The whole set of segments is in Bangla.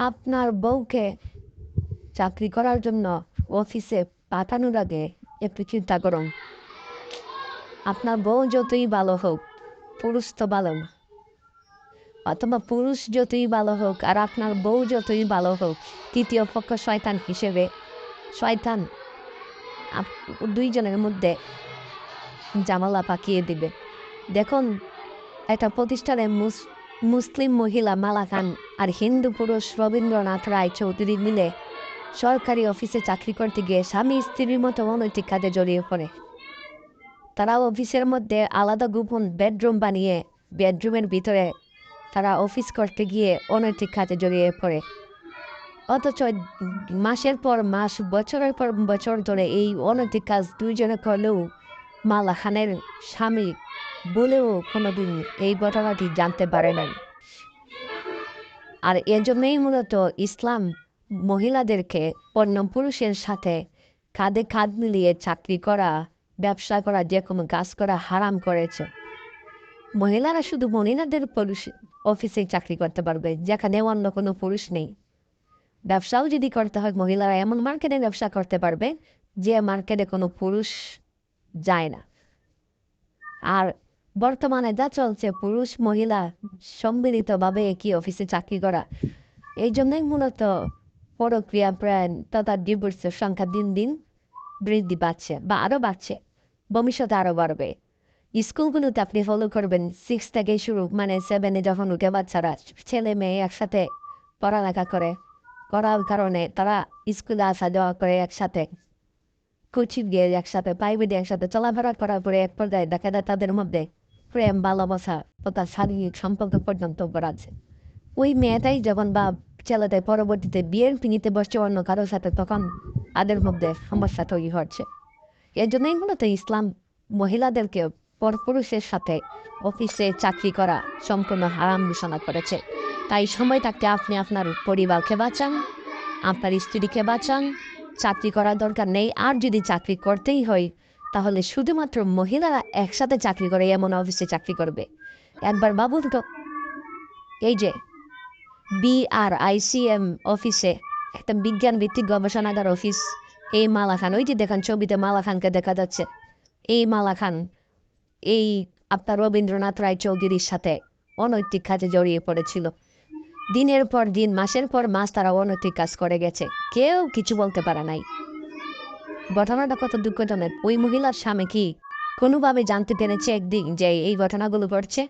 আপনার বউকে চাকরি করার জন্য অফিসে পাঠানোর আগে একটু চিন্তা করুন। আপনার বউ যতই ভালো হোক, পুরুষ তো ভালো অথবা পুরুষ যতই ভালো হোক আর আপনার বউ যতই ভালো হোক, তৃতীয় পক্ষ শয়তান হিসেবে, শয়তান দুইজনের মধ্যে জামালা পাকিয়ে দিবে। দেখুন, একটা প্রতিষ্ঠানে মুস- মুসলিম মহিলা মালা খান আর হিন্দু পুরুষ রবীন্দ্রনাথ রায় চৌধুরী মিলে সরকারি অফিসে চাকরি করতে গিয়ে স্বামী স্ত্রীর মতো অনৈতিক কাজে জড়িয়ে পড়ে। তারা অফিসের মধ্যে আলাদা গোপন বেডরুম বানিয়ে বেডরুমের ভিতরে তারা অফিস করতে গিয়ে অনৈতিক কাজে জড়িয়ে পড়ে। অথচ মাসের পর মাস, বছরের পর বছর ধরে এই অনৈতিক কাজ দুইজনে করলেও মালা খানের স্বামী বলেও কোনোদিন এই ঘটনাটি জানতে পারে নাই। আর এজন্যই মূলত ইসলাম মহিলাদেরকে অন্য পুরুষের সাথে কাঁধে কাঁধ মিলিয়ে চাকরি করা, ব্যবসা করা, যে কোনো কাজ করা হারাম করেছে। মহিলারা শুধু মহিলাদের পুরুষ অফিসে চাকরি করতে পারবে, যেখানে অন্য কোনো পুরুষ নেই। ব্যবসাও যদি করতে হয়, মহিলারা এমন মার্কেটে ব্যবসা করতে পারবে, যে মার্কেটে কোনো পুরুষ যায় না। আর বর্তমানে যা চলছে, পুরুষ মহিলা সম্মিলিতভাবে একই অফিসে চাকরি করা। এই জন্যই মূলত পরক্রিয়া প্রাণ তথা ডিভোর্সের সংখ্যা দিন দিন বৃদ্ধি পাচ্ছে বা আরও বাড়ছে, ভবিষ্যতে আরও বাড়বে। স্কুলগুলোতে আপনি ফলো করবেন সিক্স থেকে শুরু মানে সেভেনে যখন উঠে বাচ্চারা, ছেলে মেয়ে একসাথে পড়ালেখা করে, করার কারণে তারা স্কুলে আসা যাওয়া করে একসাথে কোচিং গিয়ে একসাথে প্রাইভেটে একসাথে, চলাফেরা করার পরে এক পর্যায়ে দেখা যায় তাদের মধ্যে প্রেম, ভালোবাসা তথা শারীরিক সম্পর্ক পর্যন্ত বাড়াচ্ছে ওই মেয়েটাই যখন বা ছেলেটাই পরবর্তীতে বিয়ের পিনিতে বসছে, অন্য কারোর সাথে তখন তাদের মধ্যে সমস্যা তৈরি হচ্ছে। এর জন্যই মূলত ইসলাম মহিলাদেরকে পরপুরুষের সাথে অফিসে চাকরি করা সম্পূর্ণ হারাম ঘোষণা করেছে। তাই সময় থাকতে আপনি আপনার পরিবারকে বাঁচান, আপনার স্ত্রীকে বাঁচান, চাকরি করার দরকার নেই। আর যদি চাকরি করতেই হয় তাহলে শুধুমাত্র মহিলারা একসাথে চাকরি করে, এমন অফিসে চাকরি করবে। একবার ভাবুন তো এই যে বিআরআইসিএম অফিসে একটা বিজ্ঞান ভিত্তিক গবেষণাগার অফিস। এই মালা খান ওই যে দেখান ছবিতে মালা খানকে দেখা যাচ্ছে। এই মালা খান এই আপনার রবীন্দ্রনাথ রায় চৌধুরীর সাথে অনৈতিক কাজে জড়িয়ে পড়েছিল। দিনের পর দিন, মাসের পর মাস তারা অনৈতিক কাজ করে গেছে। কেউ কিছু বলতে পারে নাই। ঘটনাটা কত দুঃখজনক। ওই মহিলার স্বামী কি কোনোভাবে জানতে পেরেছে একদিন যে এই ঘটনাগুলো ঘটছে?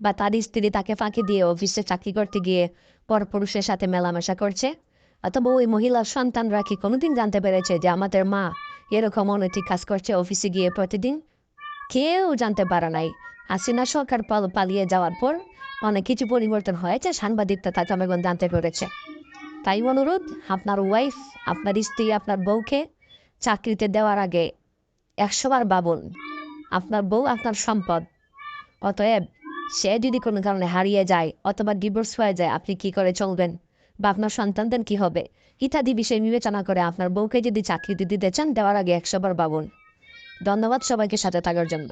বা তার স্ত্রী তাকে ফাঁকি দিয়ে অফিসে চাকরি করতে গিয়ে পরপুরুষের সাথে মেলামেশা করছে? অথবা ওই মহিলার সন্তানরা কি কোনোদিন জানতে পেরেছে যে আমাদের মা এরকম অনৈতিক কাজ করছে অফিসে গিয়ে প্রতিদিন? কেউ জানতে পারে নাই। হাসিনা সরকার পাল- পালিয়ে যাওয়ার পর অনেক কিছু পরিবর্তন হয়েছে সাংবাদিকটা তা জনগণ জানতে পেরেছে। তাই অনুরোধ, আপনার ওয়াইফ আপনার স্ত্রী, আপনার বউকে চাকরিতে দেওয়ার আগে একশোবার বাবুন আপনার বউ আপনার সম্পদ। অতএব সে যদি কোনো কারণে হারিয়ে যায় অথবা ডিভোর্স হয়ে যায়, আপনি কি করে চলবেন? বা আপনার সন্তানদের কি হবে? ইত্যাদি বিষয় বিবেচনা করে আপনার বউকে যদি চাকরিতে দিতে চান, দেওয়ার আগে একশোবার বাবুন ধন্যবাদ সবাইকে সাথে থাকার জন্য।